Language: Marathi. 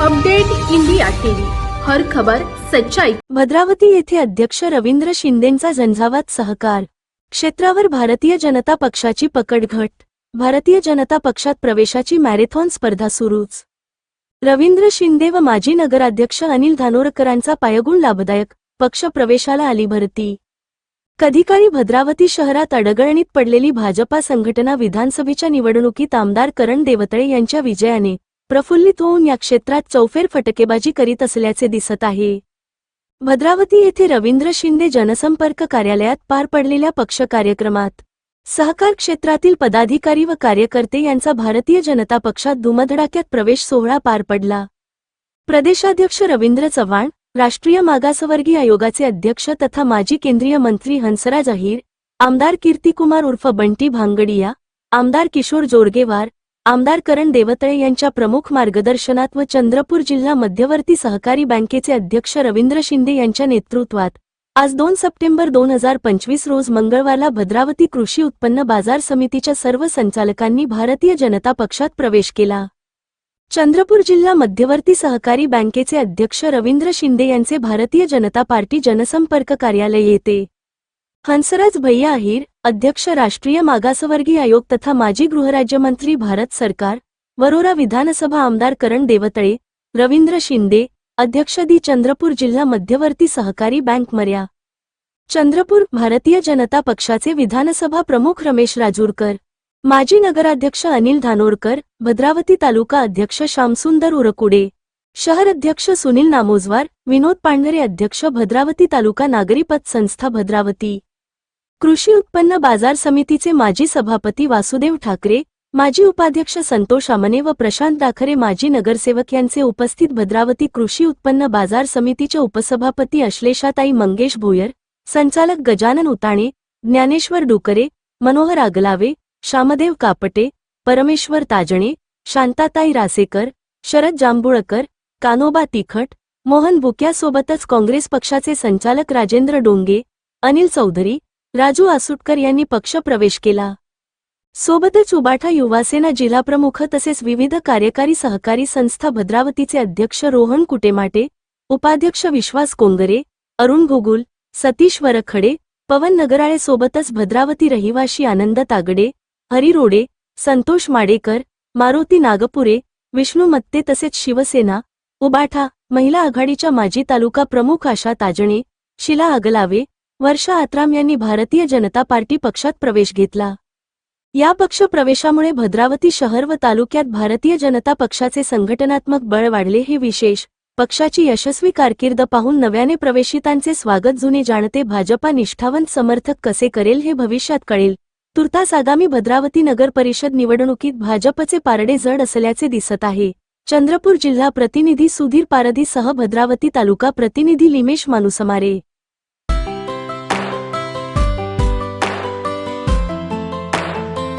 Update India TV. हर खबर सच्चाई. भद्रावती येथे अध्यक्ष रवींद्र शिंदेंचा झंझावात सहकार. क्षेत्रावर भारतीय जनता पक्षाची पकडघट. भारतीय जनता पक्षात प्रवेशाची मॅरेथॉन स्पर्धा सुरूच. रवींद्र शिंदे व माजी नगराध्यक्ष अनिल धानोरकरांचा पायगुण लाभदायक पक्ष प्रवेशाला आली भरती. कधीकाळी भद्रावती शहरात अडगळणीत पडलेली भाजपा संघटना विधानसभेच्या निवडणुकीत आमदार करण देवतळे यांच्या विजयाने प्रफुल्लित होऊन या क्षेत्रात चौफेर फटकेबाजी करीत असल्याचे दिसत आहे. भद्रावती येथे रवींद्र शिंदे जनसंपर्क कार्यालयात पार पडलेल्या पक्ष कार्यक्रमात सहकार क्षेत्रातील पदाधिकारी व कार्यकर्ते यांचा भारतीय जनता पक्षात धुमधडाक्यात प्रवेश सोहळा पार पडला. प्रदेशाध्यक्ष रवींद्र चव्हाण राष्ट्रीय मागासवर्गीय आयोगाचे अध्यक्ष तथा माजी केंद्रीय मंत्री हंसराज अहिर आमदार कीर्तिकुमार उर्फ बंटी भांगडिया आमदार किशोर जोरगेवार आमदार करण देवतळे यांच्या प्रमुख मार्गदर्शनात व चंद्रपूर जिल्हा मध्यवर्ती सहकारी बँकेचे अध्यक्ष रवींद्र शिंदे यांच्या नेतृत्वात आज दोन सप्टेंबर दोन हजार पंचवीस रोज मंगळवारला भद्रावती कृषी उत्पन्न बाजार समितीच्या सर्व संचालकांनी भारतीय जनता पक्षात प्रवेश केला. चंद्रपूर जिल्हा मध्यवर्ती सहकारी बँकेचे अध्यक्ष रवींद्र शिंदे यांचे भारतीय जनता पार्टी जनसंपर्क कार्यालय येते. हंसराज भैया अहिर अध्यक्ष राष्ट्रीय मागासवर्गीय आयोग तथा माजी गृहराज्यमंत्री भारत सरकार वरोरा विधानसभा आमदार करण देवतळे रवींद्र शिंदे अध्यक्ष दी चंद्रपूर जिल्हा मध्यवर्ती सहकारी बँक मर्या. चंद्रपूर भारतीय जनता पक्षाचे विधानसभा प्रमुख रमेश राजूरकर माजी नगराध्यक्ष अनिल धानोरकर भद्रावती तालुका अध्यक्ष श्यामसुंदर उरकुडे शहर अध्यक्ष सुनील नामोजवार विनोद पांढरे अध्यक्ष भद्रावती तालुका नागरी पतसंस्था भद्रावती. कृषी उत्पन्न बाजार समितीचे माजी सभापती वासुदेव ठाकरे माजी उपाध्यक्ष संतोष आमने व प्रशांत दाखरे माजी नगरसेवक यांचे उपस्थित भद्रावती कृषी उत्पन्न बाजार समितीच्या उपसभापती अश्लेषाताई मंगेश भोयर संचालक गजानन उताणे ज्ञानेश्वर डुकरे मनोहर आगलावे श्यामदेव कापटे परमेश्वर ताजणे शांताताई रासेकर शरद जांभुळकर कानोबा तिखट मोहन बुक्यासोबतच काँग्रेस पक्षाचे संचालक राजेंद्र डोंगे अनिल चौधरी राजू आसुटकर यांनी पक्ष प्रवेश केला. सोबतच उबाठा युवासेना जिल्हाप्रमुख तसेच विविध कार्यकारी सहकारी संस्था भद्रावतीचे अध्यक्ष रोहन कुटेमाटे उपाध्यक्ष विश्वास कोंगरे अरुण गुगुल सतीश वरखडे पवन नगराळे सोबतच भद्रावती रहिवाशी आनंद तागडे हरी रोडे संतोष माडेकर मारुती नागपुरे विष्णू मत्ते तसेच शिवसेना उबाठा महिला आघाडीच्या माजी तालुका प्रमुख आशा ताजणे शिला अगलावे वर्षा आत्राम यांनी भारतीय जनता पार्टी पक्षात प्रवेश घेतला. या पक्ष प्रवेशामुळे भद्रावती शहर व तालुक्यात भारतीय जनता पक्षाचे संघटनात्मक बळ वाढले हे विशेष. पक्षाची यशस्वी कारकीर्द पाहून नव्याने प्रवेशितांचे स्वागत जुने जाणते भाजपा निष्ठावंत समर्थक कसे करेल हे भविष्यात कळेल. तुर्तास आगामी भद्रावती नगर परिषद निवडणुकीत भाजपचे पारडे जड असल्याचे दिसत आहे. चंद्रपूर जिल्हा प्रतिनिधी सुधीर पारधीसह भद्रावती तालुका प्रतिनिधी लिमेश मानुसमारे.